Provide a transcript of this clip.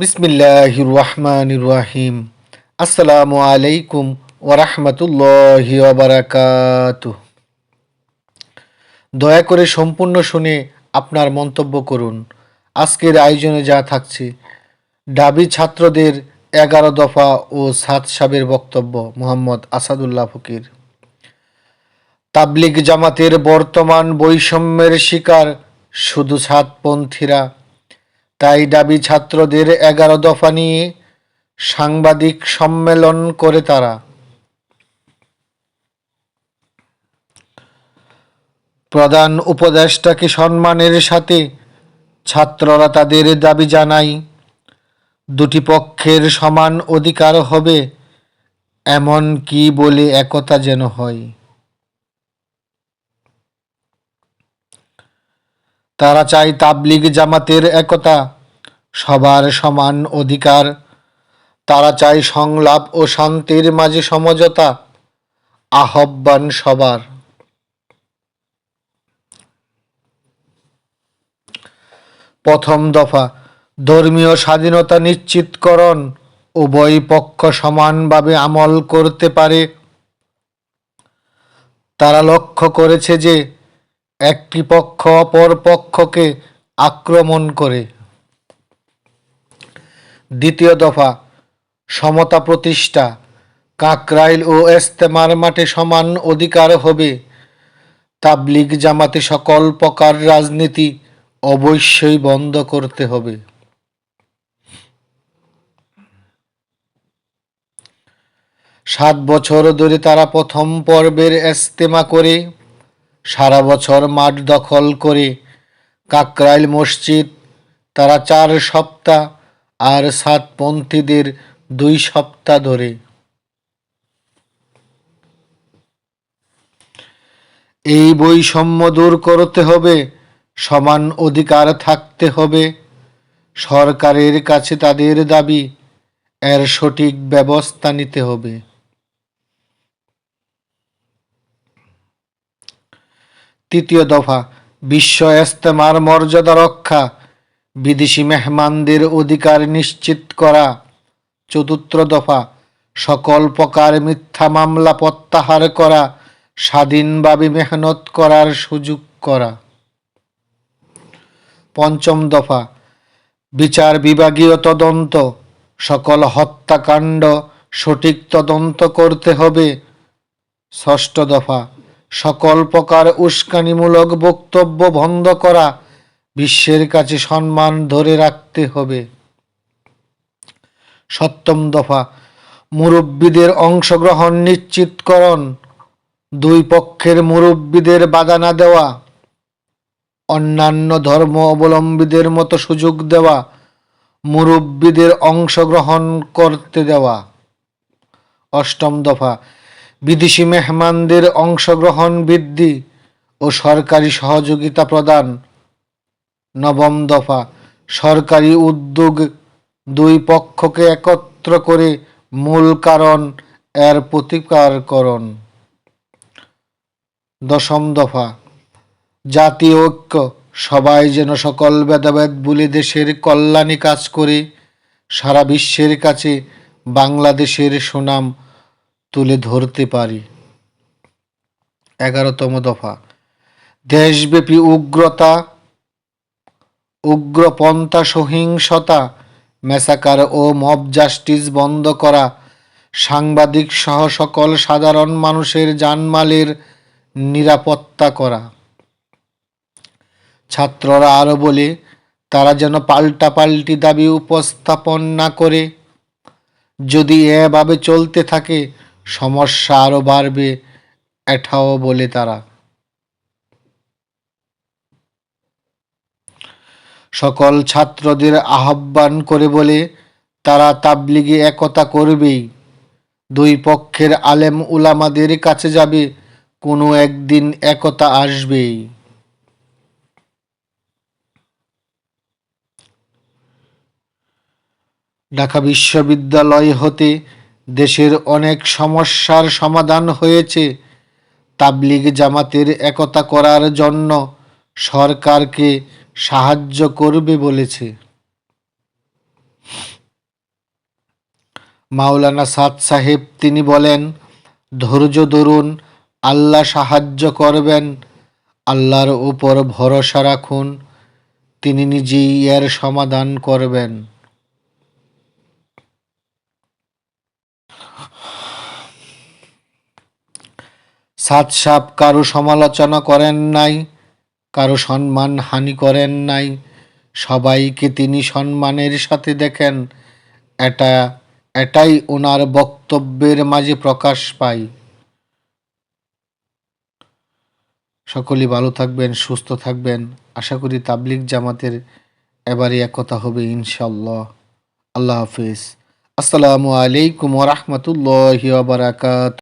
বিসমিল্লাহ রহমান রাহিম। আসসালামু আলাইকুম ওরহমতুল্লাহ বারাকাত দয়া করে সম্পূর্ণ শুনে আপনার মন্তব্য করুন। আজকের আয়োজনে যা থাকছে, ডাবি ছাত্রদের এগারো দফা ও সাত সাবের বক্তব্য মোহাম্মদ আসাদুল্লাহ ফকির। তাবলিগ জামাতের বর্তমান বৈষম্যের শিকার শুধু সাতপন্থীরা তাই দাবি ছাত্রদের এগারো দফা নিয়ে সাংবাদিক সম্মেলন করে তারা। প্রধান উপদেষ্টাকে সম্মানের সাথে ছাত্ররা তাদের দাবি জানায়, দুটি পক্ষের সমান অধিকার হবে, এমন কি বলে একতা যেন হয়। তারা চায় তাবলিগ জামাতের একতা, সবার সমান অধিকার। তারা চায় সংলাপ ও শান্তির মাঝে সমঝোতা, আহ্বান সবার। প্রথম দফা, ধর্মীয় স্বাধীনতা নিশ্চিতকরণ, উভয় পক্ষ সমানভাবে আমল করতে পারে। তারা লক্ষ্য করেছে যে একটি পক্ষ অপর পক্ষকে আক্রমণ করে। দ্বিতীয় দফা, সমতা প্রতিষ্ঠা। কাকরাইল ও এস্তেমার মাঠে সমান অধিকার হবে। তাবলিগ জামাতে সকল প্রকার রাজনীতি অবশ্যই বন্ধ করতে হবে। সাত বছর ধরে তারা প্রথম পর্বের এস্তেমা করে। সারা বছর মাঠ দখল করে। কাকরাইল মসজিদ, তারা চার সপ্তাহ আর সাতপন্থীদের দুই সপ্তাহ ধরে। এই বৈষম্য দূর করতে হবে, সমান অধিকার থাকতে হবে। সরকারের কাছে তাদের দাবি, এর সঠিক ব্যবস্থা নিতে হবে। তৃতীয় দফা বিশ্ব ইস্তেমার মর্যাদা রক্ষা, বিদেশি মেহমানদের অধিকার নিশ্চিত করা। চতুর্থ দফা, সকল প্রকার মিথ্যা মামলা প্রত্যাহার করা, স্বাধীনভাবে মেহনত করার সুযোগ করা। পঞ্চম দফা, বিচার বিভাগীয় তদন্ত, সকল হত্যাকাণ্ড সঠিক তদন্ত করতে হবে। ষষ্ঠ দফা সকল প্রকার উস্কানিমূলক বক্তব্য বন্ধ করা বিশ্বের কাছে সম্মান ধরে রাখতে হবে। সপ্তম দফা, মুরব্বীদের অংশগ্রহণ নিশ্চিতকরণ। দুই পক্ষের মুরব্বীদের বাধা না দেওয়া। অন্যান্য ধর্ম অবলম্বীদের মতো সুযোগ দেওয়া। মুরব্বীদের অংশগ্রহণ করতে দেওয়া। অষ্টম দফা বিদেশি মেহমানদের অংশগ্রহণ বৃদ্ধি ও সরকারি সহযোগিতা প্রদান। নবম দফা, সরকারি উদ্যোগ দুই পক্ষকে একত্র করে মূল কারণ এর প্রতিকারকরণ। দশম দফা, জাতীয় ঐক্য, সবাই যেন সকল ভেদাভেদ বলে দেশের কল্যাণে কাজ করে। সারা বিশ্বের কাছে বাংলাদেশের সুনাম তুলে ধরতে পারি। এগারোতম দফা। দেশব্যাপী উগ্রতা, উগ্রপন্থা, সহিংসতা, মেসাকার ও মব জাস্টিস বন্ধ করা, সাংবাদিক সহ সকল সাধারণ মানুষের জানমালের নিরাপত্তা করা। ছাত্ররা আরও বলে, তারা যেন পাল্টাপাল্টি দাবি উপস্থাপন না করে, যদি এভাবে চলতে থাকে সমস্যা আরও বাড়বে, এটাও বলে তারা। সকল ছাত্রদের আহ্বান করে বলে, তারা তাবলিগে একতা করবেই। দুই পক্ষের আলেম উলামাদের কাছে যাবে, কোনো একদিন একতা আসবেই। ঢাকা বিশ্ববিদ্যালয় হতে দেশের অনেক সমস্যার সমাধান হয়েছে। তাবলিগ জামাতের একতা করার জন্য সরকারকে সাহায্য করবে বলেছে। মাওলানা সাদ সাহেব তিনি বলেন, ধৈর্য ধরুন, আল্লাহ সাহায্য করবেন। আল্লাহর উপর ভরসা রাখুন। তিনি নিজেই এর সমাধান করবেন। সাদ সাপ কারও সমালোচনা করেন নাই, কারও সম্মান হানি করেন নাই। সবাইকে তিনি সম্মানের সাথে দেখেন, এটা, এটাই ওনার বক্তব্যের মাঝে প্রকাশ পায়। সকলেই ভালো থাকবেন, সুস্থ থাকবেন। আশা করি তাবলিক জামাতের এবারে একতা হবে ইনশাল্লাহ আল্লাহ হাফিজ। আসসালামু আলাইকুম ওরহমতুল্লাহ বারাকাত।